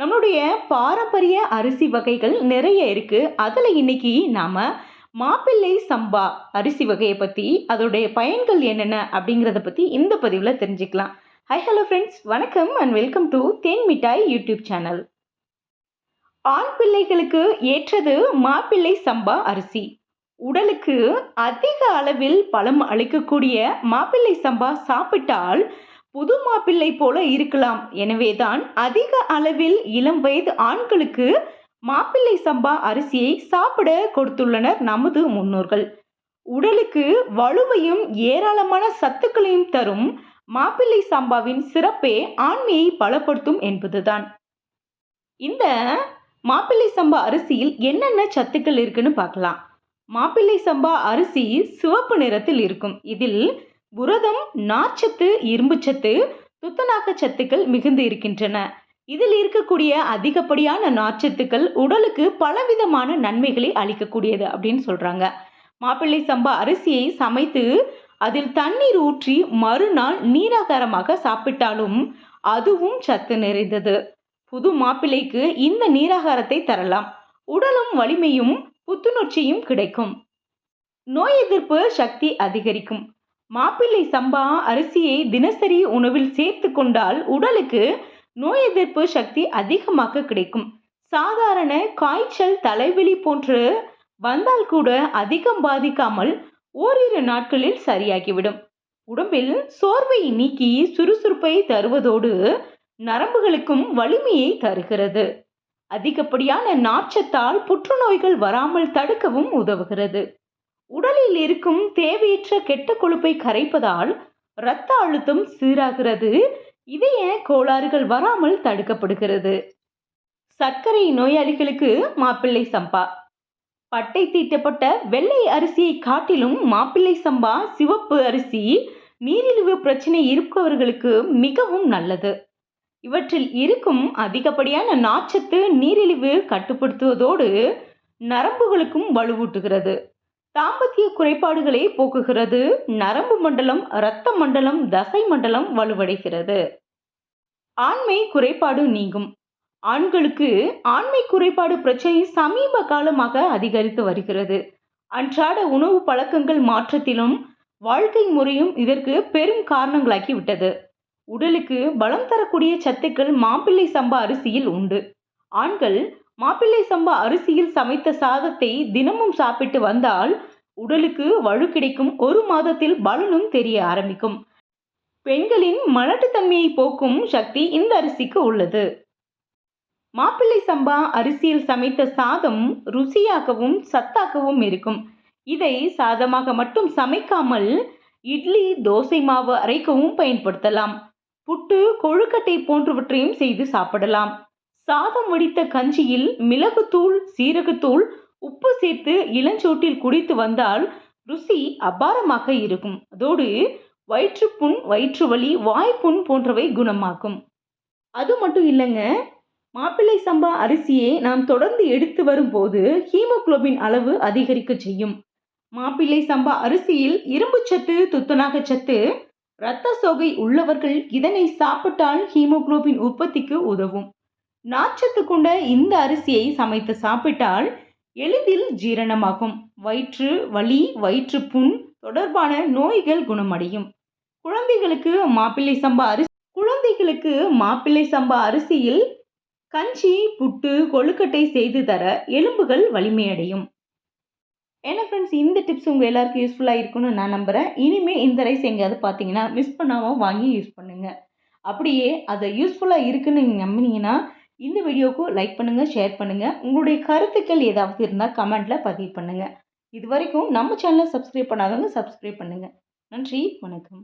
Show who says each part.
Speaker 1: நம்மளுடைய பாரம்பரிய அரிசி வகைகள் நிறைய இருக்குது அதில் இன்னைக்கு நாம் மாப்பிள்ளை சம்பா அரிசி வகையை பற்றி அதோடைய பயன்கள் என்னென்ன அப்படிங்கிறத பற்றி இந்த பதிவில் தெரிஞ்சுக்கலாம். ஹை ஹலோ ஃப்ரெண்ட்ஸ் வணக்கம் and welcome to Then Mittai YouTube channel. ஆண் பிள்ளைகளுக்கு ஏற்றது மாப்பிள்ளை சம்பா அரிசி. உடலுக்கு அதிக அளவில் பலம் அளிக்கக்கூடிய மாப்பிள்ளை சம்பா சாப்பிட்டால் புது மாப்பிள்ளை போல இருக்கலாம். எனவேதான் அதிக அளவில் இளம் வயது ஆண்களுக்கு மாப்பிள்ளை சம்பா அரிசியை சாப்பிட கொடுத்துள்ளனர் நமது முன்னோர்கள். உடலுக்கு வலுவையும் ஏராளமான சத்துக்களையும் தரும் மாப்பிள்ளை சம்பாவின் சிறப்பே ஆண்மையை பலப்படுத்தும் என்பதுதான். இந்த மாப்பிள்ளை சம்பா அரிசியில் என்னென்ன சத்துக்கள் இருக்குன்னு பார்க்கலாம். மாப்பிள்ளை சம்பா அரிசி சிவப்பு நிறத்தில் இருக்கும். இதில் புரதம் நார்ச்சத்து இரும்புச்சத்து துத்தநாக சத்துக்கள் மிகுந்து இருக்கின்றன. இதில் இருக்கக்கூடிய அதிகப்படியான நார்ச்சத்துக்கள் உடலுக்கு பலவிதமான நன்மைகளை அளிக்கக்கூடியது அப்படின்னு சொல்றாங்க. மாப்பிள்ளை சம்பா அரிசியை சமைத்து அதில் தண்ணீர் ஊற்றி மறுநாள் நீராகாரமாக சாப்பிட்டாலும் அதுவும் சத்து நிறைந்தது. புது மாப்பிள்ளைக்கு இந்த நீராகாரத்தை தரலாம். உடலும் வலிமையும் புத்துணர்ச்சியும் கிடைக்கும். நோய் எதிர்ப்பு சக்தி அதிகரிக்கும். மாப்பிள்ளை சம்பா அரிசியை தினசரி உணவில் சேர்த்து கொண்டால் உடலுக்கு நோய் எதிர்ப்பு சக்தி அதிகமாக கிடைக்கும். சாதாரண காய்ச்சல் தலைவலி போன்று வந்தால் கூட அதிகம் பாதிக்காமல் ஓரிரு நாட்களில் சரியாகிவிடும். உடம்பில் சோர்வை நீக்கி சுறுசுறுப்பை தருவதோடு நரம்புகளுக்கும் வலிமையை தருகிறது. அதிகப்படியான நாச்சத்தால் புற்றுநோய்கள் வராமல் தடுக்கவும் உதவுகிறது. உடலில் இருக்கும் தேவையற்ற கெட்ட கொழுப்பை கரைப்பதால் இரத்த அழுத்தம் சீராகிறது. இதய கோளாறுகள் வராமல் தடுக்கப்படுகிறது. சர்க்கரை நோயாளிகளுக்கு மாப்பிள்ளை சம்பா. பட்டை தீட்டப்பட்ட வெள்ளை அரிசியை காட்டிலும் மாப்பிள்ளை சம்பா சிவப்பு அரிசி நீரிழிவு பிரச்சனை இருப்பவர்களுக்கு மிகவும் நல்லது. இவற்றில் இருக்கும் அதிகப்படியான நாச்சத்து நீரிழிவு கட்டுப்படுத்துவதோடு நரம்புகளுக்கும் வலுவூட்டுகிறது. தாம்பத்திய குறைபாடுகளை போக்குகிறது. நரம்பு மண்டலம் இரத்த மண்டலம் தசை மண்டலம் வலுவடைகிறது. ஆண்மை குறைபாடு நீங்கும். ஆண்களுக்கு ஆண்மை குறைபாடு பிரச்சனை சமீப காலமாக அதிகரித்து வருகிறது. அன்றாட உணவு பழக்கங்கள் மாற்றத்திலும் வாழ்க்கை முறையும் இதற்கு பெரும் காரணங்களாக்கி விட்டது. உடலுக்கு பலம் தரக்கூடிய சத்துக்கள் மாப்பிள்ளை சம்பா அரிசியில் உண்டு. ஆண்கள் மாப்பிள்ளை சம்பா அரிசியில் சமைத்த சாதத்தை தினமும் சாப்பிட்டு வந்தால் உடலுக்கு வலு கிடைக்கும். ஒரு மாதத்தில் பலனும் தெரிய ஆரம்பிக்கும். பெண்களின் மலட்டுத்தன்மையை போக்கும் சக்தி இந்த அரிசிக்கு உள்ளது. மாப்பிள்ளை சம்பா அரிசியில் சமைத்த சாதம் ருசியாகவும் சத்தாகவும் இருக்கும். இதை சாதமாக மட்டும் சமைக்காமல் இட்லி தோசை மாவு அரைக்கவும் பயன்படுத்தலாம். புட்டு கொழுக்கட்டை போன்றவற்றையும் செய்து சாப்பிடலாம். சாதம் வடித்த கஞ்சியில் மிளகுத்தூள் சீரகத்தூள் உப்பு சேர்த்து இளஞ்சோட்டில் குடித்து வந்தால் ருசி அபாரமாக இருக்கும். அதோடு வயிற்றுப்புண் வயிற்று வலி வாய்ப்புண் போன்றவை குணமாக்கும் அது மட்டும் இல்லைங்க மாப்பிள்ளை சம்பா அரிசியை நாம் தொடர்ந்து எடுத்து வரும்போது ஹீமோகுளோபின் அளவு அதிகரிக்க செய்யும். மாப்பிள்ளை சம்பா அரிசியில் இரும்புச்சத்து துத்தநாக சத்து இரத்த சோகை உள்ளவர்கள் இதனை சாப்பிட்டால் ஹீமோகுளோபின் உற்பத்திக்கு உதவும். நாச்சத்து கொண்ட இந்த அரிசியை சமைத்து சாப்பிட்டால் எளிதில் ஜீரணமாகும். வயிற்று வலி வயிற்று புண் தொடர்பான நோய்கள் குணமடையும். குழந்தைகளுக்கு மாப்பிள்ளை சம்பா அரிசி குழந்தைகளுக்கு மாப்பிள்ளை சம்பா அரிசியில் கஞ்சி புட்டு கொழுக்கட்டை செய்து தர எலும்புகள் வலிமையடையும். என்ன ஃப்ரெண்ட்ஸ் இந்த டிப்ஸ் உங்கள் எல்லாருக்கும் யூஸ்ஃபுல்லாக இருக்கும்னு நான் நம்புகிறேன் இனிமேல் இந்த ரைஸ் எங்கேயாவது பார்த்தீங்கன்னா மிஸ் பண்ணாமல் வாங்கி யூஸ் பண்ணுங்கள் அப்படியே அதை யூஸ்ஃபுல்லாக இருக்குன்னு நீங்கள் நம்பினீங்கன்னா இந்த வீடியோவுக்கு லைக் பண்ணுங்கள் ஷேர் பண்ணுங்கள் உங்களுடைய கருத்துக்கள் ஏதாவது இருந்தால் கமெண்ட்டில் பதிவு பண்ணுங்கள் இது வரைக்கும் நம்ம சேனலை சப்ஸ்கிரைப் பண்ணாதவங்க சப்ஸ்கிரைப் பண்ணுங்கள் நன்றி வணக்கம்.